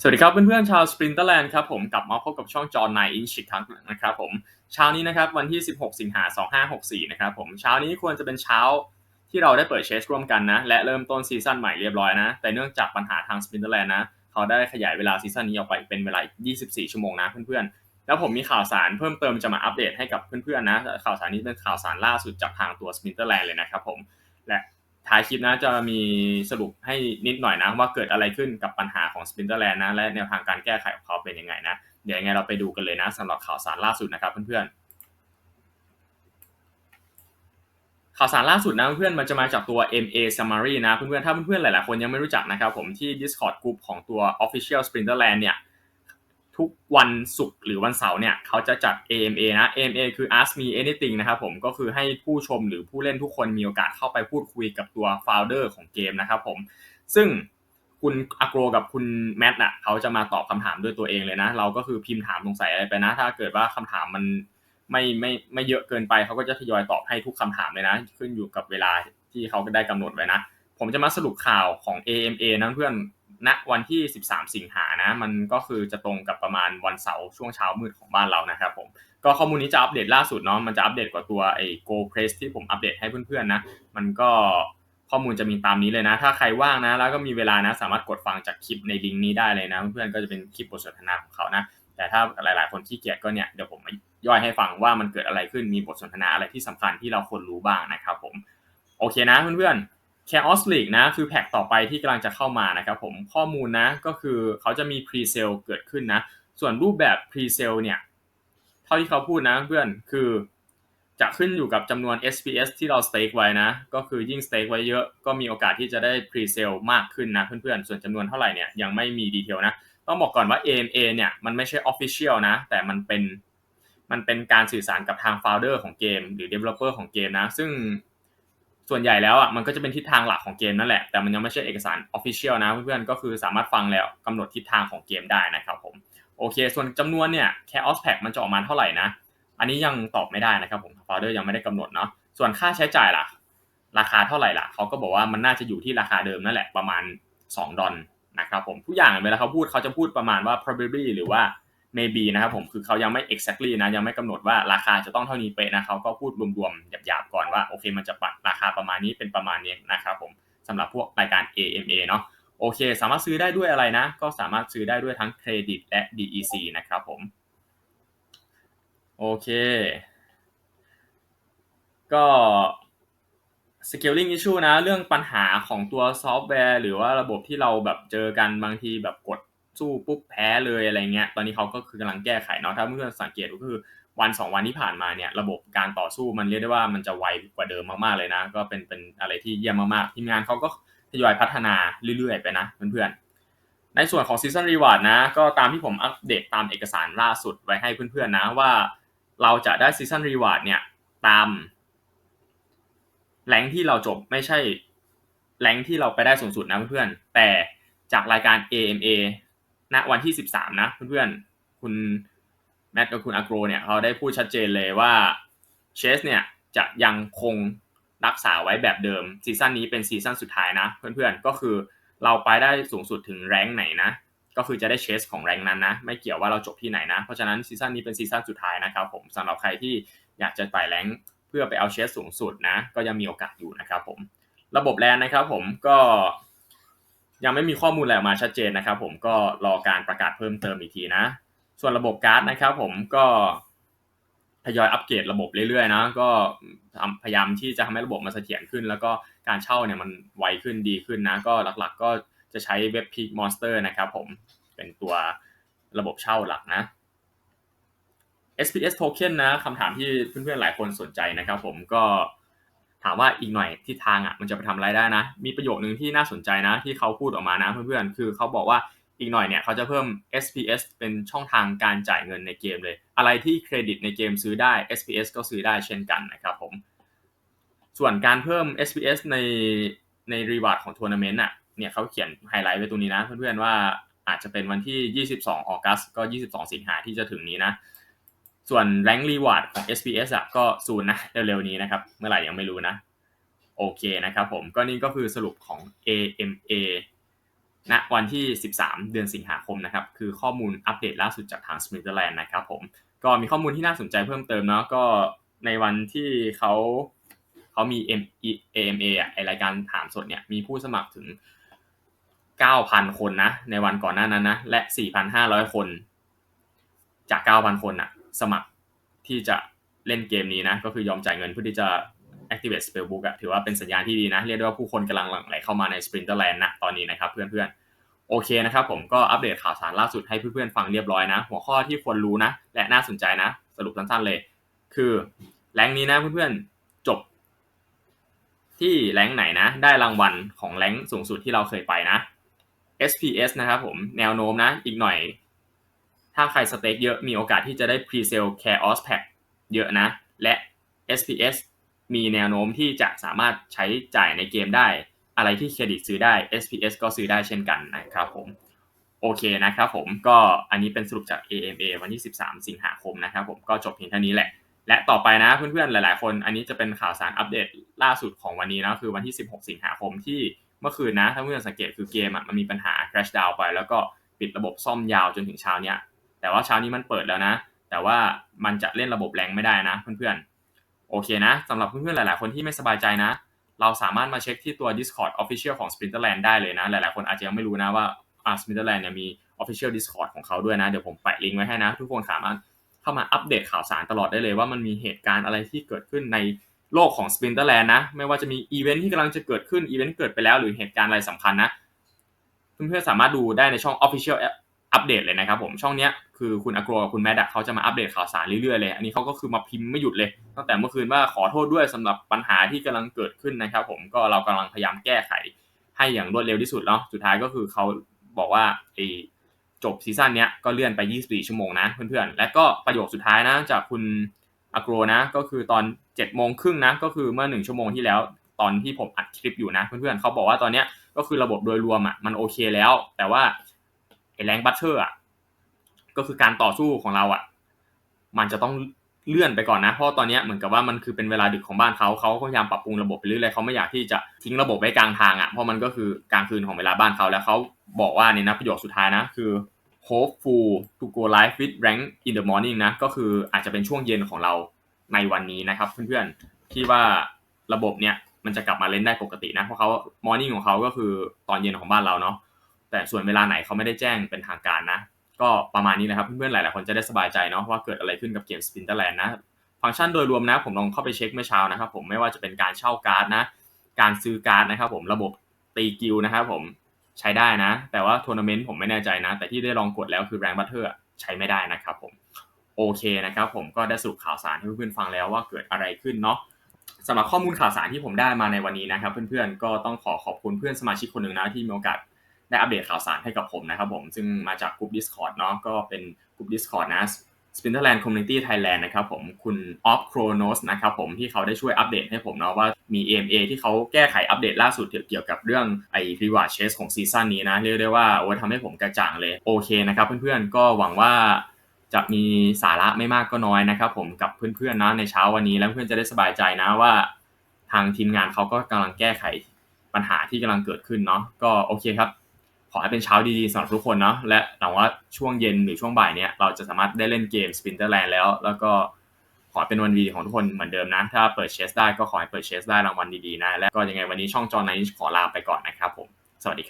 สวัสดีครับเพื่อนๆชาวสปรินเตอร์แลนด์ครับผมกลับมาพบกับช่องจอห์นไนอินชิคครั้งนะครับผมเช้านี้นะครับวันที่ 16 สิงหา 2564 นะครับผมเช้านี้ควรจะเป็นเช้าที่เราได้เปิดเชสร่วมกันนะ และเริ่มต้นซีซั่นใหม่เรียบร้อยนะ แต่เนื่องจากปัญหาทางสปรินเตอร์แลนด์นะ เขาได้ขยายเวลาซีซั่นนี้ออกไปเป็นเวลา 24 ชั่วโมงนะเพื่อนๆ แล้วผมมีข่าวสารเพิ่มเติมจะมาอัปเดตให้กับเพื่อนๆนะข่าวสารนี้เป็นข่าวสารล่าสุดจากทางตัวสปรินเตอร์แลนด์เลยนะครับผมและ ท้ายคลิปนะจะมีสรุปให้นิดหน่อยนะ ว่าเกิดอะไรขึ้นกับปัญหาของ s p ินเตอร์แลนด์นะ และแนวทางการแก้ไขของเขาเป็นยังไงนะ เดี๋ยวยังไงเราไปดูกันเลยนะสำหรับข่าวสารล่าสุดนะครับเพื่อนๆข่าวสารล่าสุดนะเพื่อนมันจะมาจากตัว MA Summary นะเพื่อนๆถ้าเพื่อนๆหลายๆคนยังไม่รู้จักนะครับผมที่ Discord Group ของตัว Official Sprinterland เนี่ย ทุกวันศุกร์หรือวันเสาร์เนี่ยเขาจะจัด AMA นะ AMA คือ Ask Me Anything นะครับผมก็คือให้ผู้ชมหรือผู้เล่นทุกคนมีโอกาสเข้าไปพูดคุยกับตัว founder ของเกมนะครับผมซึ่งคุณอโกรกับคุณแมทน่ะเขาจะมาตอบคำถามด้วยตัวเองเลยนะ เราก็คือพิมพ์ถามสงสัยอะไรไปนะ ถ้าเกิดว่าคำถามมันไม่ไม่ไม่เยอะเกินไปเขาก็จะทยอยตอบให้ทุกคำถามเลยนะ ขึ้นอยู่กับเวลาที่เขาได้กำหนดไว้นะ ผมจะมาสรุปข่าวของ AMA นะเพื่อน ณวันที่ 13 สิงหานะ มันก็คือจะตรงกับประมาณวันเสาร์ช่วงเช้ามืดของบ้านเรานะครับผม ก็ข้อมูลนี้จะอัปเดตล่าสุดเนาะ มันจะอัปเดตกว่าตัวไอ้ Go Press ที่ผมอัปเดตให้เพื่อนๆนะ มันก็ข้อมูลจะมีตามนี้เลยนะ ถ้าใครว่างนะ แล้วก็มีเวลานะ สามารถกดฟังจากคลิปในลิงก์นี้ได้เลยนะ เพื่อนๆ ก็จะเป็นคลิปบทสนทนาของเขานะ แต่ถ้าหลายๆ คนขี้เกียจก็เนี่ย เดี๋ยวผมย่อยให้ฟังว่ามันเกิดอะไรขึ้น มีบทสนทนาอะไรที่สำคัญที่เราควรรู้บ้างนะครับผม โอเคนะเพื่อนๆ Chaos League นะคือแพ็กต่อไปที่กำลังจะเข้ามานะครับผมข้อมูลนะก็คือเขาจะมี Pre-sale เกิดขึ้นนะ ส่วนรูปแบบ Pre-sale เนี่ย เท่าที่เขาพูดนะเพื่อนคือจะขึ้นอยู่กับจำนวน SPS ที่เรา stake ไว้นะ ก็คือยิ่ง stake ไว้เยอะก็มีโอกาสที่จะได้ Pre-sale มากขึ้นนะเพื่อนๆ ส่วนจำนวนเท่าไหร่เนี่ยยังไม่มีดีเทลนะ ต้องบอกก่อนว่า AMA เนี่ยมันไม่ใช่ Official นะ แต่มันเป็นมันเป็นการสื่อสารกับทาง Founder ของเกม หรือ Developer ของเกมนะ ซึ่ง ส่วนใหญ่แล้วอะมันก็จะเป็นทิศทางหลักของเกมนั่นแหละ แต่มันยังไม่ใช่เอกสาร Official นะเพื่อนๆก็คือสามารถฟังแล้วกำหนดทิศทางของเกมได้นะครับผมโอเค ส่วนจำนวนเนี่ย Chaos Pack มันจะออกมาเท่าไหร่นะ อันนี้ยังตอบไม่ได้นะครับผมฟาวเดอร์ยังไม่ได้กำหนดเนาะส่วนค่าใช้จ่ายล่ะ ราคาเท่าไหร่ล่ะเขาก็บอกว่ามันน่าจะอยู่ที่ราคาเดิมนั่นแหละประมาณ 2 ดอลนะครับผมทุกอย่างเวลาเขาพูดเขาจะพูดประมาณว่า probably หรือว่า maybe นะครับผมคือเขายังไม่ exactly นะยังไม่กำหนดว่าราคาจะต้องเท่านี้เป๊ะนะเขาก็พูดรวมๆหยาบๆก่อนว่าโอเคมันจะปัดราคาประมาณนี้เป็นประมาณนี้นะครับผมสำหรับพวกรายการ AMA เนาะโอเค สามารถซื้อได้ด้วยอะไรนะ ก็สามารถซื้อได้ด้วยทั้งเครดิตและ DEC นะครับผมโอเค ก็ scaling issue นะ เรื่องปัญหาของตัวซอฟต์แวร์ หรือว่าระบบที่เราแบบเจอกันบางทีแบบกด สู้ปุ๊บแพ้เลยอะไรเงี้ยตอนนี้เขาก็คือกำลังแก้ไขเนาะถ้าเพื่อนสังเกตก็คือวันสองวันที่ผ่านมาเนี่ยระบบการต่อสู้มันเรียกได้ว่ามันจะไวกว่าเดิมมากๆเลยนะ ก็เป็นเป็นอะไรที่เยี่ยมมากๆทีมงานเขาก็ทยอยพัฒนาเรื่อยๆไปนะเพื่อนๆในส่วนของ Season Reward นะก็ตามที่ผมอัปเดตตามเอกสารล่าสุดไว้ให้เพื่อนๆนะว่าเราจะได้ Season Reward เนี่ยตามแรงที่เราจบไม่ใช่แรงที่เราไปได้สูงสุดนะเพื่อนๆแต่จากรายการ AMA ณวันที่ 13 นะเพื่อนๆ คุณแมทกับคุณอโกรเนี่ยเขาได้พูดชัดเจนเลยว่าเชสเนี่ยจะยังคงรักษาไว้แบบเดิมซีซั่นนี้เป็นซีซั่นสุดท้ายนะ เพื่อนๆ ก็คือเราไปได้สูงสุดถึงแรงไหนนะก็คือจะได้เชสของแรงนั้นนะ ไม่เกี่ยวว่าเราจบที่ไหนนะ เพราะฉะนั้นซีซั่นนี้เป็นซีซั่นสุดท้ายนะครับผมสำหรับใครที่อยากจะไต่แรงเพื่อไปเอาเชสสูงสุดนะ ก็ยังมีโอกาสอยู่นะครับผมระบบแลนนะครับผมก็ ยังไม่มีข้อมูลอะไรออกมาชัดเจนนะครับ ผมก็รอการประกาศเพิ่มเติมอีกทีนะ ส่วนระบบการ์ดนะครับ ผมก็ทยอยอัปเกรดระบบเรื่อยๆนะก็พยายามที่จะทำให้ระบบมันเสถียรขึ้น แล้วก็การเช่าเนี่ยมันไวขึ้นดีขึ้นนะ ก็หลักๆ ก็จะใช้เว็บพีกมอนสเตอร์นะครับผมเป็นตัวระบบเช่าหลักนะ SPS token นะคำถามที่เพื่อนๆหลายคนสนใจนะครับ ผมก็ ถามว่าอีกหน่อยที่ทางอะมันจะไปทำอะไรได้นะ มีประโยคนึงที่น่าสนใจนะ ที่เขาพูดออกมานะเพื่อนๆ คือเขาบอกว่าอีกหน่อยเนี่ยเขาจะเพิ่ม SPS เป็นช่องทางการจ่ายเงินในเกมเลย อะไรที่เครดิตในเกมซื้อได้ SPS ก็ซื้อได้เช่นกันนะครับผม ส่วนการเพิ่ม SPS ในในรีวาร์ดของทัวร์นาเมนต์อะเนี่ยเขาเขียนไฮไลท์ไว้ตรงนี้นะเพื่อนๆว่าอาจจะเป็นวันที่ 22 ออกัสก็ 22 สิงหาที่จะถึงนี้นะ ส่วน rank reward ของ SPS อะก็ศูนย์นะเร็วๆนี้นะครับ เมื่อไหร่ยังไม่รู้นะ โอเคนะครับผมก็นี่ก็คือสรุปของ AMA ณวันที่ 13 เดือนสิงหาคมนะครับ คือข้อมูลอัปเดตล่าสุดจากทาง Splinterland นะครับผมก็มีข้อมูลที่น่าสนใจเพิ่มเติมเนาะก็ในวันที่เขาเขามี AMA อะไอรายการถามสดเนี่ยมีผู้สมัครถึง 9,000 คนนะ ในวันก่อนหน้านั้นนะ และ 4,500 คนจาก 9,000 คนอะ สมัครที่จะเล่นเกมนี้นะ ก็คือยอมจ่ายเงินเพื่อที่จะ activate spellbook อะถือว่าเป็นสัญญาณที่ดีนะ เรียกได้ว่าผู้คนกำลังหลั่งไหลเข้ามาใน Sprinterland นะตอนนี้นะครับเพื่อนๆ โอเคนะครับผมก็อัปเดตข่าวสารล่าสุดให้เพื่อนๆฟังเรียบร้อยนะ หัวข้อที่ควรรู้นะ และน่าสนใจนะ สรุปสั้นๆเลย คือแรงนี้นะเพื่อนๆจบ ที่แรงไหนนะ ได้รางวัลของแรงสูงสุดที่เราเคยไปนะ SPS นะครับผมแนวโน้มนะ อีกหน่อย ถ้าใครสเต็กเยอะมีโอกาสที่จะได้ Pre-sale Chaos Pack เยอะนะ และ SPS มีแนวโน้มที่จะสามารถใช้จ่ายในเกมได้ อะไรที่เครดิตซื้อได้ SPS ก็ซื้อได้เช่นกันนะครับผม โอเคนะครับผมก็อันนี้เป็นสรุปจาก AMA วันที่ 13 สิงหาคมนะครับผมก็จบเพียงเท่านี้แหละ และต่อไปนะเพื่อนๆหลายๆ คน อันนี้จะเป็นข่าวสารอัปเดตล่าสุดของวันนี้นะคือวันที่ 16 สิงหาคมที่เมื่อคืนนะถ้าเพื่อนสังเกตคือเกมมันมีปัญหา crash down ไปแล้วก็ปิดระบบซ่อมยาวจนถึงเช้าเนี้ย แต่ว่าเช้านี้มันเปิดแล้วนะ แต่ว่ามันจะเล่นระบบแรงไม่ได้นะเพื่อนๆ โอเคนะสำหรับเพื่อนๆ หลายๆ คนที่ไม่สบายใจนะ เราสามารถมาเช็คที่ตัว Discord Official ของ Splinterland ได้เลยนะ หลายๆ คนอาจจะยังไม่รู้นะว่าอ่า Splinterland เนี่ยมี Official Discord ของเขาด้วยนะ เดี๋ยวผมแปะลิงก์ไว้ให้นะ ทุกคนสามารถเข้ามาอัปเดตข่าวสารตลอดได้เลยว่ามันมีเหตุการณ์อะไรที่เกิดขึ้นในโลกของ Splinterland นะ ไม่ว่าจะมีอีเวนท์ที่กำลังจะเกิดขึ้นอีเวนท์เกิดไปแล้วหรือเหตุการณ์อะไรสำคัญนะ เพื่อนๆสามารถดูได้ในช่อง Official เดตเลยนะครับผมช่องเนี้ยคือคุณอโกรกับคุณแมดอะเขาจะมาอัปเดตข่าวสารเรื่อยๆเลย อันนี้เขาก็คือมาพิมพ์ไม่หยุดเลย ตั้งแต่เมื่อคืนว่าขอโทษด้วยสำหรับปัญหาที่กำลังเกิดขึ้นนะครับ ผมก็เรากำลังพยายามแก้ไข ให้อย่างรวดเร็วที่สุดเนาะสุดท้ายก็คือเขาบอกว่าไอจบซีซั่นเนี้ยก็เลื่อนไป 24 ชั่วโมงนะเพื่อนๆ และก็ประโยคสุดท้ายนะจากคุณอโกรนะก็คือตอน7โมงครึ่งนะก็คือเมื่อ 1 ชั่วโมงที่แล้ว ตอนที่ผมอัดคลิปอยู่นะเพื่อนๆเขาบอกว่าตอนเนี้ยก็คือระบบโดยรวมอะมันโอเคแล้ว แต่ว่าไอ แรงบัตเตอร์อะก็คือการต่อสู้ของเราอะ มันจะต้องเลื่อนไปก่อนนะ เพราะตอนนี้เหมือนกับว่ามันคือเป็นเวลาดึกของบ้านเขาเขาพยายามปรับปรุงระบบไปเรื่อยๆเขาไม่อยากที่จะทิ้งระบบไว้กลางทางอะเพราะมันก็คือกลางคืนของเวลาบ้านเขาแล้วเขาบอกว่าในนะประโยคสุดท้ายนะคือ hopeful to go live with rank in the morning นะก็คืออาจจะเป็นช่วงเย็นของเราในวันนี้นะครับเพื่อนๆที่ว่าระบบเนี่ยมันจะกลับมาเล่นได้ปกตินะเพราะเขา morning ของเขาก็คือตอนเย็นของบ้านเราเนาะ แต่ส่วนเวลาไหนเขาไม่ได้แจ้งเป็นทางการนะ ก็ประมาณนี้นะครับเพื่อนๆหลายๆคนจะได้สบายใจเนาะว่าเกิดอะไรขึ้นกับเกม Splinterland นะฟังก์ชันโดยรวมนะผมลองเข้าไปเช็คเมื่อเช้านะครับผมไม่ว่าจะเป็นการเช่าการ์ดนะ การซื้อการ์ดนะครับผมระบบตีกิลนะครับผมใช้ได้นะ แต่ว่าทัวร์นาเมนต์ผมไม่แน่ใจนะ แต่ที่ได้ลองกดแล้วคือแรงบัตเตอร์ใช้ไม่ได้นะครับผมโอเคนะครับผมก็ได้สรุปข่าวสารให้เพื่อนๆฟังแล้วว่าเกิดอะไรขึ้นเนาะสำหรับข้อมูลข่าวสารที่ผมได้มาในวันนี้นะครับ เพื่อนๆก็ต้องขอขอบคุณเพื่อนสมาชิกคนหนึ่งนะที่มีโอกาส ได้อัปเดตข่าวสารให้กับผมนะครับผมซึ่งมาจากกลุ่ม Discord เนาะก็เป็นกลุ่ม Discord นะ Spinterland Community Thailand นะครับผมคุณ Off Chronos นะครับผมที่เขาได้ช่วยอัปเดตให้ผมเนาะว่ามี AMA ที่เขาแก้ไขอัปเดตล่าสุดเกี่ยวกับเรื่องไอ้ Reward Chase ของซีซั่นนี้นะ เรียกได้ว่าโอ้ทำให้ผมกระจ่างเลย โอเคนะครับเพื่อนๆก็หวังว่าจะมีสาระไม่มากก็น้อยนะครับผมกับเพื่อนๆนะในเช้าวันนี้แล้วเพื่อนจะได้สบายใจนะว่า ทางทีมงานเขาก็กำลังแก้ไขปัญหาที่กำลังเกิดขึ้นเนาะก็โอเคครับ ขอให้เป็นเช้าดีๆสำหรับทุกคนเนาะและหวังว่าช่วงเย็นหรือช่วงบ่ายเนี่ยเราจะสามารถได้เล่นเกม Splinterland แล้ว แล้วก็ขอเป็นวันดีของทุกคนเหมือนเดิมนะ ถ้าเปิดเชสได้ก็ขอให้เปิดเชสได้รางวัลดีๆนะ และก็ยังไงวันนี้ช่องจอไนท์ขอลาไปก่อนนะครับผม สวัสดีครับ